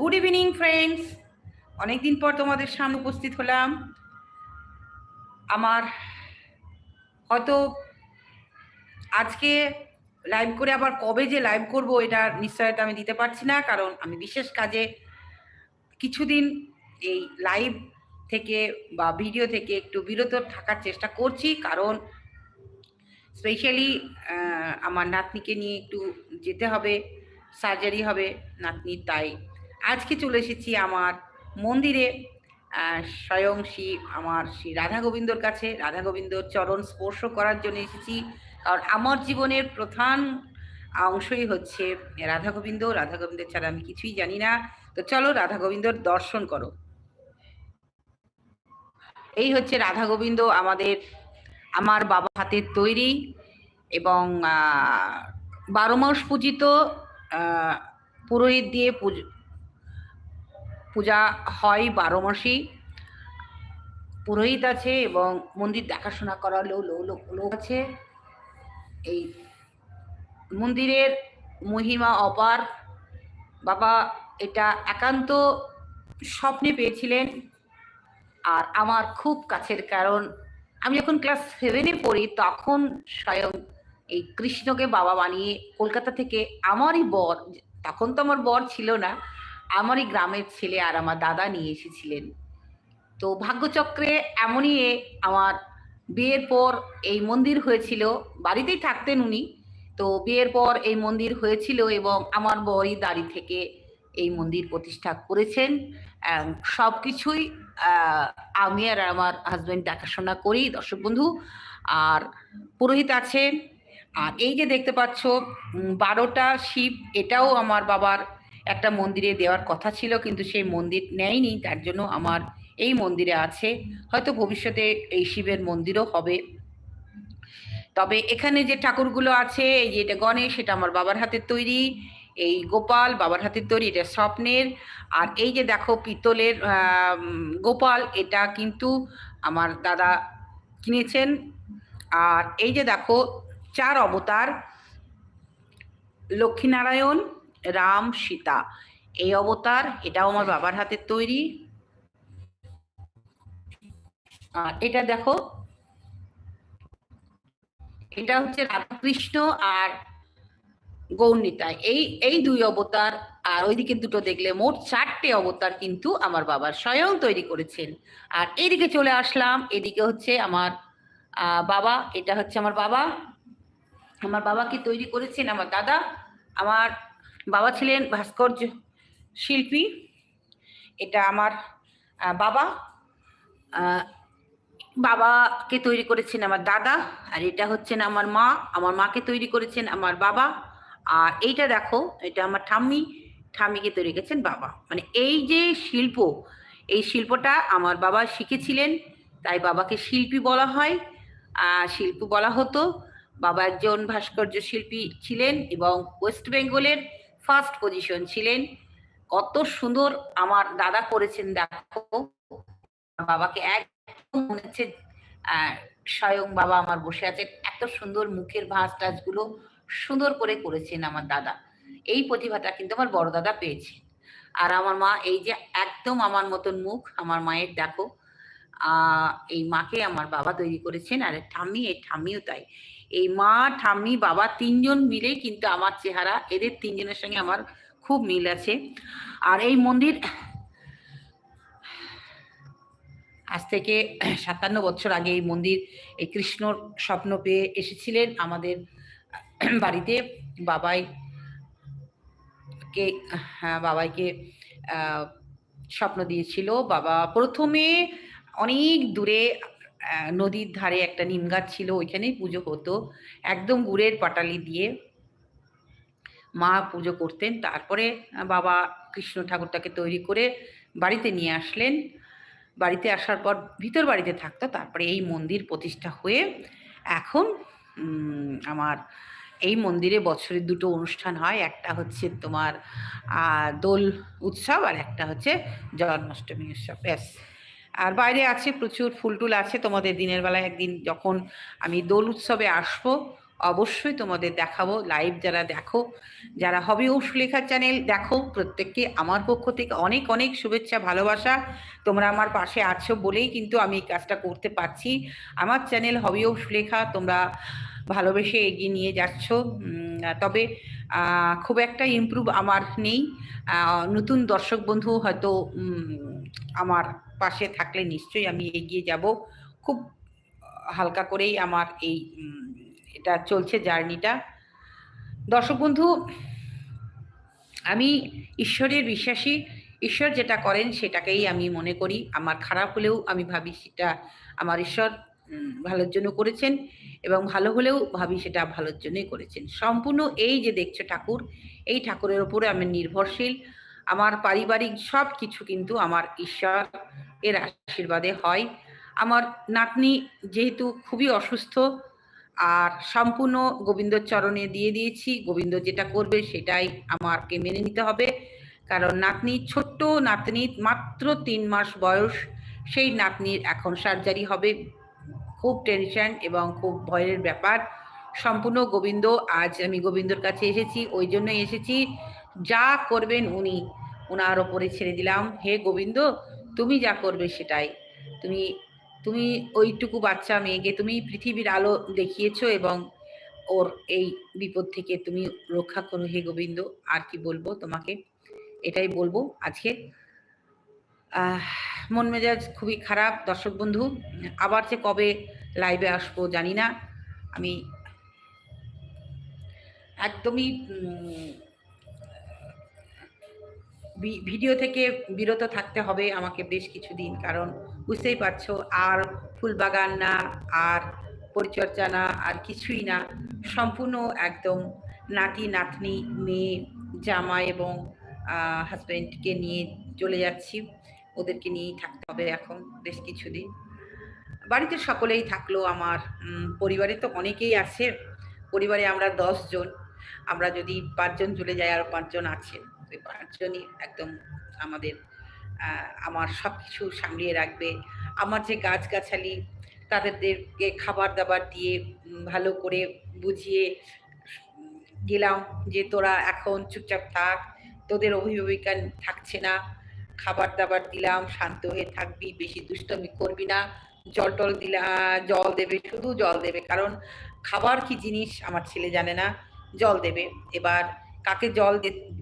Good evening friends অনেকদিন পর তোমাদের সামনে উপস্থিত হলাম। আমার হয়তো আজকে লাইভ করে আবার কবে যে লাইভ করব, এটা নিশ্চয়তা আমি দিতে পারছি না, কারণ আমি বিশেষ কাজে কিছুদিন এই লাইভ থেকে বা ভিডিও থেকে একটু বিরত থাকার চেষ্টা করছি, কারণ স্পেশালি আমার নাতনিকে নিয়ে একটু যেতে হবে সার্জারি হবে নাতনির, তাই আজকে চলে এসেছি আমার মন্দিরে। স্বয়ং শ্রী আমার শ্রী রাধা গোবিন্দর কাছে। রাধা গোবিন্দর চরণ স্পর্শ করার জন্য এসেছি। কারণ আমার জীবনের প্রধান অংশই হচ্ছে রাধা গোবিন্দ। রাধা গোবিন্দের ছাড়া আমি কিছুই জানি না। তো চলো রাধা গোবিন্দর দর্শন করো। এই হচ্ছে রাধা গোবিন্দ আমাদের, আমার বাবা হাতের তৈরি এবং বারো মাস পূজিত পুরোহিত দিয়ে পুজো হয় বারো মাসেই পুরোহিত আছে এবং মন্দির দেখাশোনা করা লোক লোক লোক আছে। এই মন্দিরের মহিমা অপার। বাবা এটা একান্ত স্বপ্নে পেয়েছিলেন। আর আমার খুব কাছের কারণ, আমি যখন ক্লাস সেভেনে পড়ি, তখন স্বয়ং এই কৃষ্ণকে বাবা বানিয়ে কলকাতা থেকে আমারই বর, তখন তো আমার বর ছিল না আমারই গ্রামের ছেলে আর আমার দাদা নিয়ে এসেছিলেন। তো ভাগ্যচক্রে এমনই আমার বিয়ের পর এই মন্দির হয়েছিল, বাড়িতেই থাকতেন উনি। তো বিয়ের পর এই মন্দির হয়েছিল এবং আমার বরই দাড়ি থেকে এই মন্দির প্রতিষ্ঠা করেছেন। সব কিছুই আমি আর আমার হাজব্যান্ড দেখাশোনা করি, দর্শক বন্ধু। আর পুরোহিত আছেন। আর এই যে দেখতে পাচ্ছ বারোটা শিব, এটাও আমার বাবার একটা মন্দিরে দেওয়ার কথা ছিল, কিন্তু সেই মন্দির নেয়নি, তার জন্য আমার এই মন্দিরে আছে। হয়তো ভবিষ্যতে এই শিবের মন্দিরও হবে। তবে এখানে যে ঠাকুরগুলো আছে, এই যে এটা গণেশ সেটা আমার বাবার হাতের তৈরি, এই গোপাল বাবার হাতের তৈরি, এটা স্বপ্নের। আর এই যে দেখো পিতলের গোপাল, এটা কিন্তু আমার দাদা কিনেছেন। আর এই যে দেখো, চার অবতার লক্ষ্মীনারায়ণ রাম সীতা। এই অবতার, এটাও আমার বাবার হাতের তৈরি। এটা দেখো, এটা হচ্ছে রাধাকৃষ্ণ আর গৌরনীতায় এই এই দুই অবতার আর ওইদিকে দুটো দেখলে মোট চারটে অবতার কিন্তু আমার বাবা স্বয়ং তৈরি করেছেন। আর এইদিকে চলে আসলাম, এদিকে হচ্ছে আমার বাবা, এটা হচ্ছে আমার বাবা। আমার বাবাকে তৈরি করেছেন আমার দাদা। আমার বাবা ছিলেন ভাস্কর্য শিল্পী। এটা আমার বাবা। বাবাকে তৈরি করেছেন আমার দাদা আর এটা হচ্ছেন আমার মা। আমার মাকে তৈরি করেছেন আমার বাবা। আর এইটা দেখো, এটা আমার ঠাম্মি, ঠাম্মিকে তৈরি করেছেন বাবা। মানে এই যে শিল্প, এই শিল্পটা আমার বাবা শিখেছিলেন, তাই বাবাকে শিল্পী বলা হয়। শিল্পী বলা হতো। বাবা একজন ভাস্কর্য শিল্পী ছিলেন এবং ওয়েস্ট বেঙ্গলের ফার্স্ট পজিশন ছিলেন। কত সুন্দর আমার দাদা করেছেন, দেখো। বাবাকে একদম মনে হচ্ছে স্বয়ং বাবা আমার বসে আছেন। এত সুন্দর মুখের ভাঁজ টাজগুলো সুন্দর করে করেছেন আমার দাদা। এই প্রতিভাটা কিন্তু আমার বড় দাদা পেয়েছে। আর আমার মা, এই যে একদম আমার মতন মুখ, আমার মায়ের, দেখো। আহ, এই মাকে আমার বাবা তৈরি করেছেন, আর ঠাম্মি, এই ঠাম্মিও তাই। এই মা, ঠাম্মি, বাবা তিনজন মিলেই কিন্তু আমার চেহারা, এদের তিনজনের সঙ্গে আমার খুব মিল আছে। আর এই মন্দির আজ থেকে সাতান্ন বছর আগে এই মন্দির, এই কৃষ্ণর স্বপ্ন পেয়ে এসেছিলেন আমাদের বাড়িতে বাবাই কে হ্যাঁ বাবাইকে স্বপ্ন দিয়েছিল। বাবা প্রথমে অনেক দূরে নদীর ধারে একটা নিম গাছ ছিল, ওইখানেই পুজো হতো। একদম গুড়ের পাটালি দিয়ে মা পুজো করতেন। তারপরে বাবা কৃষ্ণ ঠাকুরটাকে তৈরি করে বাড়িতে নিয়ে আসলেন। বাড়িতে আসার পর ভিতর বাড়িতে থাকতো, তারপরে এই মন্দির প্রতিষ্ঠা হয়ে এখন আমার এই মন্দিরে বছরে দুটো অনুষ্ঠান হয়। একটা হচ্ছে তোমার দোল উৎসব আর একটা হচ্ছে জন্মাষ্টমী উৎসব। ব্যাস। আর বাইরে আছে প্রচুর ফুল টুল আছে। তোমাদের দিনের বেলায় একদিন যখন আমি দোল উৎসবে আসব, অবশ্যই তোমাদের দেখাবো লাইভ যারা দেখো, যারা হবি ও সুলেখার চ্যানেল দেখো, প্রত্যেককে আমার পক্ষ থেকে অনেক অনেক শুভেচ্ছা, ভালোবাসা। তোমরা আমার পাশে আছো বলেই কিন্তু আমি এই কাজটা করতে পারছি। আমার চ্যানেল হবি ও সুলেখা তোমরা ভালোবেসে এগিয়ে নিয়ে যাচ্ছ। তবে খুব একটা ইমপ্রুভ আমার নেই। নতুন দর্শক বন্ধু হয়তো আমার পাশে থাকলে নিশ্চয়ই আমি এগিয়ে যাব। খুব হালকা করেই আমার এই এটা চলছে জার্নিটা। দর্শক বন্ধু, আমি ঈশ্বরের বিশ্বাসী। ঈশ্বর যেটা করেন সেটাকেই আমি মনে করি। আমার খারাপ হলেও আমি ভাবি সেটা আমার ঈশ্বর ভালোর জন্য করেছেন এবং ভালো হলেও ভাবি সেটা ভালোর জন্যই করেছেন। সম্পূর্ণ এই যে দেখছ ঠাকুর, এই ঠাকুরের ওপরে আমি নির্ভরশীল। আমার পারিবারিক সব কিছু কিন্তু আমার ঈশ্বর এর আশীর্বাদে হয়। আমার নাতনি যেহেতু খুবই অসুস্থ, আর সম্পূর্ণ গোবিন্দর চরণে দিয়ে দিয়েছি। গোবিন্দ যেটা করবে সেটাই আমাকে মেনে নিতে হবে। কারণ নাতনি, ছোট্ট নাতনি, মাত্র তিন মাস বয়স, সেই নাতনির এখন সার্জারি হবে। খুব টেনশন এবং খুব ভয়ের ব্যাপার। সম্পূর্ণ গোবিন্দ, আজ আমি গোবিন্দর কাছে এসেছি, ওই জন্যই এসেছি। যা করবেন উনি ওনার ওপরে ছেড়ে দিলাম। হে গোবিন্দ, তুমি যা করবে সেটাই। তুমি তুমি ওইটুকু বাচ্চা মেয়েকে তুমি পৃথিবীর আলো দেখিয়েছো এবং ওর এই বিপদ থেকে তুমি রক্ষা করো। হে গোবিন্দ, আর কি বলব তোমাকে? এটাই বলব আজকে। মন মেজাজ খুবই খারাপ, দর্শক বন্ধু। আবার যে কবে লাইভে আসব জানি না। আমি একদমই ভিডিও থেকে বিরত থাকতে হবে আমাকে বেশ কিছুদিন, কারণ বুঝতেই পারছ, আর ফুল বাগান না, আর পরিচর্যা না, আর কিছুই না। সম্পূর্ণ একদম নাতি, নাতনি, মেয়ে জামা এবং হাজব্যান্ডকে নিয়ে চলে যাচ্ছি। ওদেরকে নিয়েই থাকতে হবে এখন বেশ কিছুদিন। বাড়িতে সকলেই থাকল, আমার পরিবারে তো অনেকেই আছে। পরিবারে আমরা দশ জন। আমরা যদি পাঁচজন চলে যাই, আরও পাঁচজন আছে। পাঁচজনই একদম আমাদের আমার সব কিছু সামলিয়ে রাখবে। আমার যে গাছগাছালি তাদেরকে খাবার দাবার দিয়ে ভালো করে বুঝিয়ে গেলাম যে তোরা এখন চুপচাপ থাক, তোদের অভিভাবিকা থাকছে না। খাবার দাবার দিলাম, শান্ত হয়ে থাকবি, বেশি দুষ্টমি করবি না। জল টল দিলা, জল দেবে, শুধু জল দেবে। কারণ খাবার কি জিনিস, আমার ছেলে জানে না। জল দেবে। এবার কাকে জল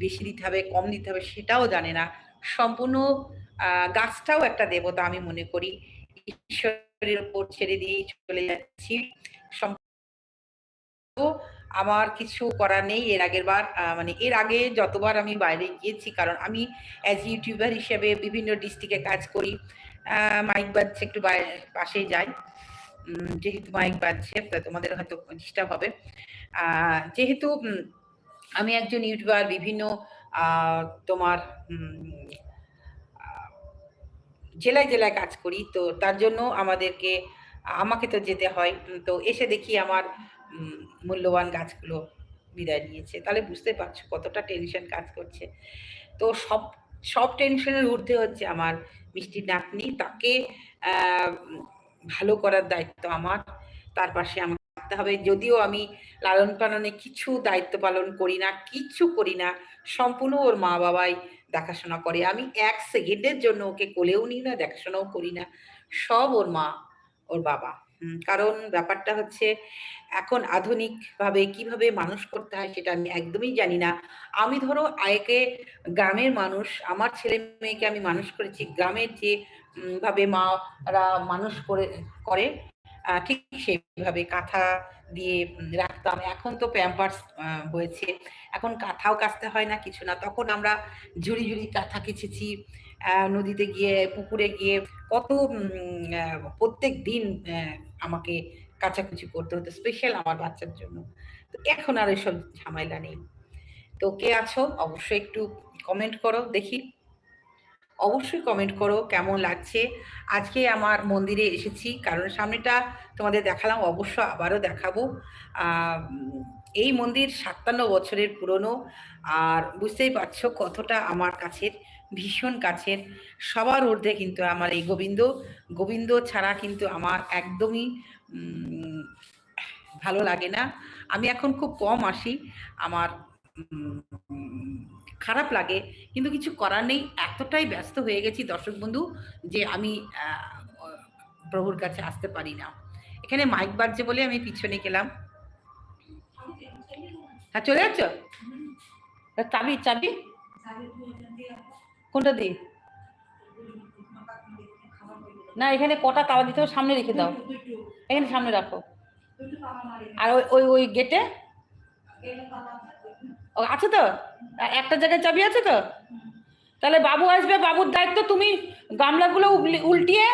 বেশি দিতে হবে, কম দিতে হবে সেটাও জানে না। সম্পূর্ণ গাছটাও একটা দেবতা আমি মনে করি। ঈশ্বরের উপর ছেড়ে দিয়েই চলে যাচ্ছি। আমার কিছু করার নেই। এর আগের বার মানে এর আগে যতবার আমি বাইরে গিয়েছি, কারণ আমি অ্যাজ ইউটিউবার হিসেবে বিভিন্ন ডিস্ট্রিক্টে কাজ করি। মাইক বাজছে একটু পাশেই যাই। যেহেতু মাইক বাজছে তোমাদের হয়তো ডিস্টার্ব হবে। যেহেতু আমি একজন ইউটিউবার, বিভিন্ন তোমার জেলায় জেলায় কাজ করি, তো তার জন্য আমাদেরকে, আমাকে তো যেতে হয় তো এসে দেখি আমার মূল্যবান গাছগুলো বিদায় নিয়েছে। তাহলে বুঝতে পারছ কতটা টেনশন কাজ করছে। তো সব সব টেনশনের ঊর্ধ্বে হচ্ছে আমার মিষ্টি নাতনি। তাকে ভালো করার দায়িত্ব আমার। তার পাশে আমাকে থাকতে হবে। যদিও আমি লালন পালনে কিছু দায়িত্ব পালন করি না কিচ্ছু করি না, সম্পূর্ণ ওর মা বাবাই দেখাশোনা করে। আমি এক সেকেন্ডের জন্য ওকে কোলেও নিই না, দেখাশোনাও করি না। সব ওর মা, ওর বাবা। কারণ ব্যাপারটা হচ্ছে এখন আধুনিকভাবে কীভাবে মানুষ করতে হয় সেটা আমি একদমই জানি না। আমি ধরো আয়কে গ্রামের মানুষ, আমার ছেলে মেয়েকে আমি মানুষ করেছি। গ্রামের যে ভাবে মারা মানুষ করে করে ঠিক সেইভাবে কাঁথা দিয়ে রাখতাম। এখন তো প্যাম্পার্স হয়েছে। এখন কাঁথাও কাচতে হয় না, কিছু না। তখন আমরা ঝুড়ি ঝুড়ি কাঁথা কেচেছি নদীতে গিয়ে, পুকুরে গিয়ে। কত প্রত্যেক দিন আমাকে কাচাকুচি করতে হতো স্পেশাল আমার বাচ্চার জন্য। তো এখন আর এসব ঝামেলা নেই। তো কে আছো? অবশ্যই একটু কমেন্ট করো, দেখি। অবশ্যই কমেন্ট করো কেমন লাগছে। আজকে আমার মন্দিরে এসেছি, কারণ সামনেটা তোমাদের দেখালাম, অবশ্য আবারও দেখাবো। এই মন্দির সাতান্ন বছরের পুরনো, আর বুঝতেই পারছ কতটা আমার কাছের, ভীষণ কাছের। সবার ঊর্ধ্বে কিন্তু আমার এই গোবিন্দ। গোবিন্দ ছাড়া কিন্তু আমার একদমই ভালো লাগে না। আমি এখন খুব কম আসি, আমার খারাপ লাগে, কিন্তু কিছু করার নেই, এতটাই ব্যস্ত হয়ে গেছি দর্শক বন্ধু, যে আমি প্রভুর কাছে আসতে পারি না। এখানে মাইক বাজছে বলে আমি পিছনে গেলাম। হ্যাঁ চলে যাচ্ছ? চাবি চাবি? কোনটা দিই না, এখানে কটা তাওয়া দিতে হবে, সামনে রেখে দাও। এখানে সামনে রাখো। আর ওই ওই গেটে? ও আছে তো? একটা জায়গায় চাবি আছে তো? তাহলে বাবু আসবে বাবুর দায়িত্ব তুমি গামলাগুলো উল্টিয়ে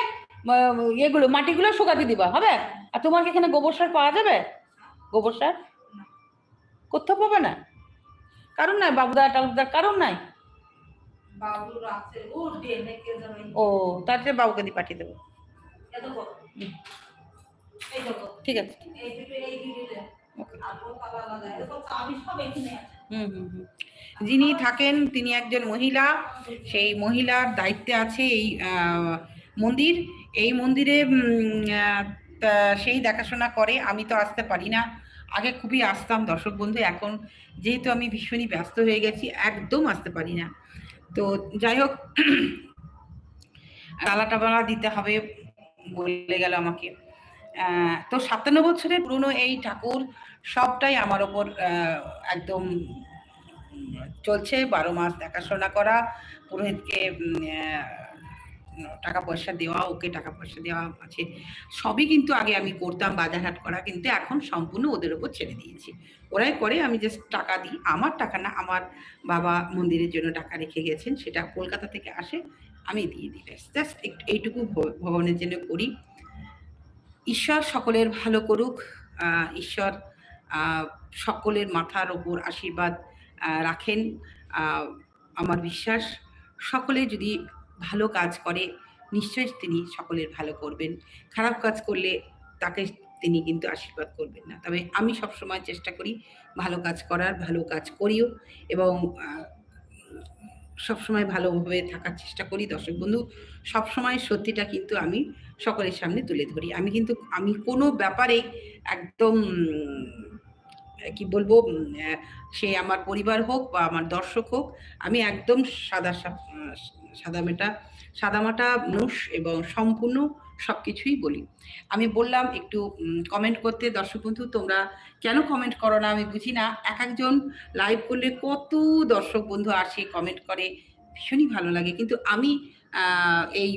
ইয়েগুলো মাটিগুলো শুকাতে দিবা হবে? আর তোমার কি এখানে গোবর সার পাওয়া যাবে? গোবর সার? কোথাও পাবে না? কারণ নাই বাবুদা টাবুদার কারণ নাই। ও তাতে বাবুকে দিয়ে পাঠিয়ে দেবো। ঠিক আছে। হুম হুম যিনি থাকেন, তিনি একজন মহিলা। সেই মহিলার দায়িত্বে আছে এই মন্দির। এই মন্দিরে সেই দেখাশোনা করে। আমি তো আসতে পারি না। আগে খুবই আসতাম, দর্শক বন্ধু। এখন যেহেতু আমি ভীষণই ব্যস্ত হয়ে গেছি, একদম আসতে পারি না। তো যাই হোক, তালাটা বালা দিতে হবে বলে গেল আমাকে। তো সাতান্ন বছরের পুরনো এই ঠাকুর সবটাই আমার ওপর একদম চলছে। বারো মাস দেখাশোনা করা, পুরোহিতকে টাকা পয়সা দেওয়া, ওকে টাকা পয়সা দেওয়া আছে। সবই কিন্তু আগে আমি করতাম বাজার হাট করা, কিন্তু এখন সম্পূর্ণ ওদের ওপর ছেড়ে দিয়েছি। ওরাই করে, আমি জাস্ট টাকা দিই। আমার টাকা না, আমার বাবা মন্দিরের জন্য টাকা রেখে গেছেন, সেটা কলকাতা থেকে আসে, আমি দিয়ে দিই। জাস্ট এইটুকু ভ- ভগবানের জন্য করি। ঈশ্বর সকলের ভালো করুক ঈশ্বর সকলের মাথার ওপর আশীর্বাদ রাখেন আমার বিশ্বাস। সকলে যদি ভালো কাজ করে, নিশ্চয়ই তিনি সকলের ভালো করবেন। খারাপ কাজ করলে তাকে তিনি কিন্তু আশীর্বাদ করবেন না। তবে আমি সবসময় চেষ্টা করি ভালো কাজ করার, ভালো কাজ করিও এবং সবসময় ভালোভাবে থাকার চেষ্টা করি। দর্শক বন্ধু, সবসময় সত্যিটা কিন্তু আমি সকলের সামনে তুলে ধরি। আমি কিন্তু, আমি কোনো ব্যাপারে একদম, কি বলব, সে আমার পরিবার হোক বা আমার দর্শক হোক, আমি একদম সাদা সাদামেটা সাদামাটা মানুষ এবং সম্পূর্ণ সব কিছুই বলি। আমি বললাম একটু কমেন্ট করতে, দর্শক বন্ধু, তোমরা কেন কমেন্ট করো না? আমি বুঝি না, এক একজন লাইভ করলে কত দর্শক বন্ধু আসে কমেন্ট করে, ভীষণই ভালো লাগে। কিন্তু আমি এই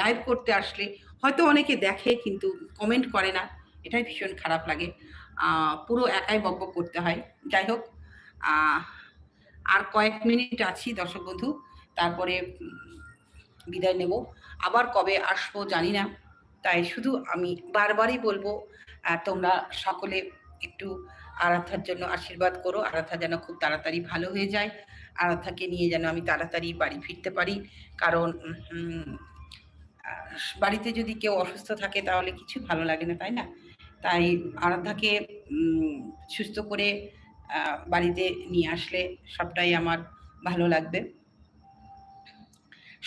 লাইভ করতে আসলে হয়তো অনেকে দেখে কিন্তু কমেন্ট করে না, এটাই ভীষণ খারাপ লাগে। পুরো একাই বকবক করতে হয়। যাই হোক আর কয়েক মিনিট আছি দর্শক বন্ধু, তারপরে বিদায় নেব। আবার কবে আসব জানি না, তাই শুধু আমি বারবারই বলব তোমরা সকলে একটু আরাধার জন্য আশীর্বাদ করো। আরাধা যেন খুব তাড়াতাড়ি ভালো হয়ে যায়। আরাধাকে নিয়ে যেন আমি তাড়াতাড়ি বাড়ি ফিরতে পারি। কারণ বাড়িতে যদি কেউ অসুস্থ থাকে তাহলে কিছু ভালো লাগে না, তাই না? তাই আরাধাকে সুস্থ করে বাড়িতে নিয়ে আসলে সবটাই আমার ভালো লাগবে।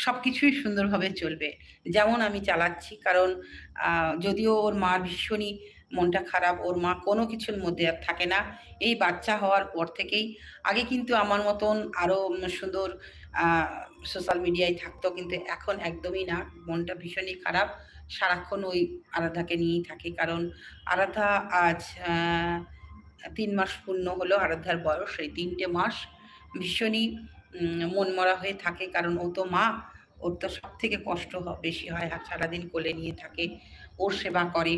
সব কিছুই সুন্দরভাবে চলবে। যেমন আমি চালাচ্ছি, কারণ যদিও ওর মার ভীষণই মনটা খারাপ, ওর মা কোনো কিছুর মধ্যে আর থাকে না। এই বাচ্চা হওয়ার পর থেকেই আগে কিন্তু আমার মতন আরও সুন্দর সোশ্যাল মিডিয়ায় থাকতো, কিন্তু এখন একদমই না। মনটা ভীষণই খারাপ। সারাক্ষণ ওই আরাধাকে নিয়েই থাকে, কারণ আরাধা আজ তিন মাস পূর্ণ হলো আরাধার বয়স। এই তিনটে মাস ভীষণই মনমরা হয়ে থাকে, কারণ ও তো মা। ওর তো সব থেকে কষ্ট বেশি হয়, আর সারাদিন কোলে নিয়ে থাকে। ওর সেবা করে,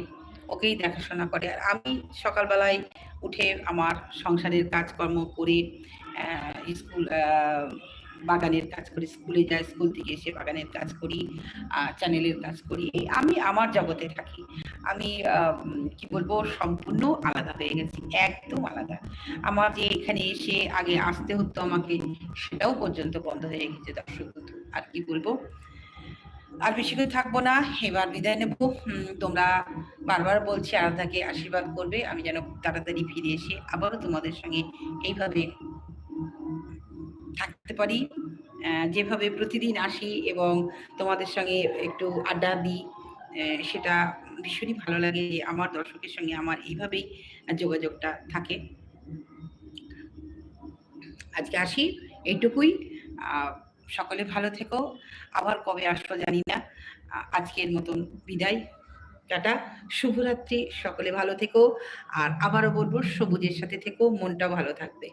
ওকেই দেখাশোনা করে। আর আমি সকালবেলায় উঠে আমার সংসারের কাজকর্ম করে স্কুল বাগানের কাজ করি, স্কুলে যাই, স্কুল থেকে এসে বাগানের কাজ করি চ্যানেলের কাজ করি। এই আমি আমার জগতে থাকি। আমি কি বলব, সম্পূর্ণ আলাদা হয়ে গেছি, একদম আলাদা। আমার যে এখানে এসে আগে আসতে হতো আমাকে, সেটাও পর্যন্ত বন্ধ হয়ে গেছে দর্শক বন্ধু। আর কি বলব? আর বেশি করে থাকব না, এবার বিদায় নেব। তোমরা বারবার বলছি আরাধাকে আশীর্বাদ করবে। আমি যেন তাড়াতাড়ি ফিরে এসে আবারও তোমাদের সঙ্গে এইভাবে থাকতে পারি যেভাবে প্রতিদিন আসি এবং তোমাদের সঙ্গে একটু আড্ডা দিই সেটা ভীষণই ভালো লাগে, আমার দর্শকের সঙ্গে আমার এইভাবেই যোগাযোগটা থাকে। আজকে আসি এইটুকুই সকলে ভালো থেকো, আবার কবে আসব জানি না আজকের মতন বিদায়, টাটা, শুভরাত্রি, সকলে ভালো থেকো, আর আবারও বলব সবুজের সাথে থেকো মনটা ভালো থাকবে।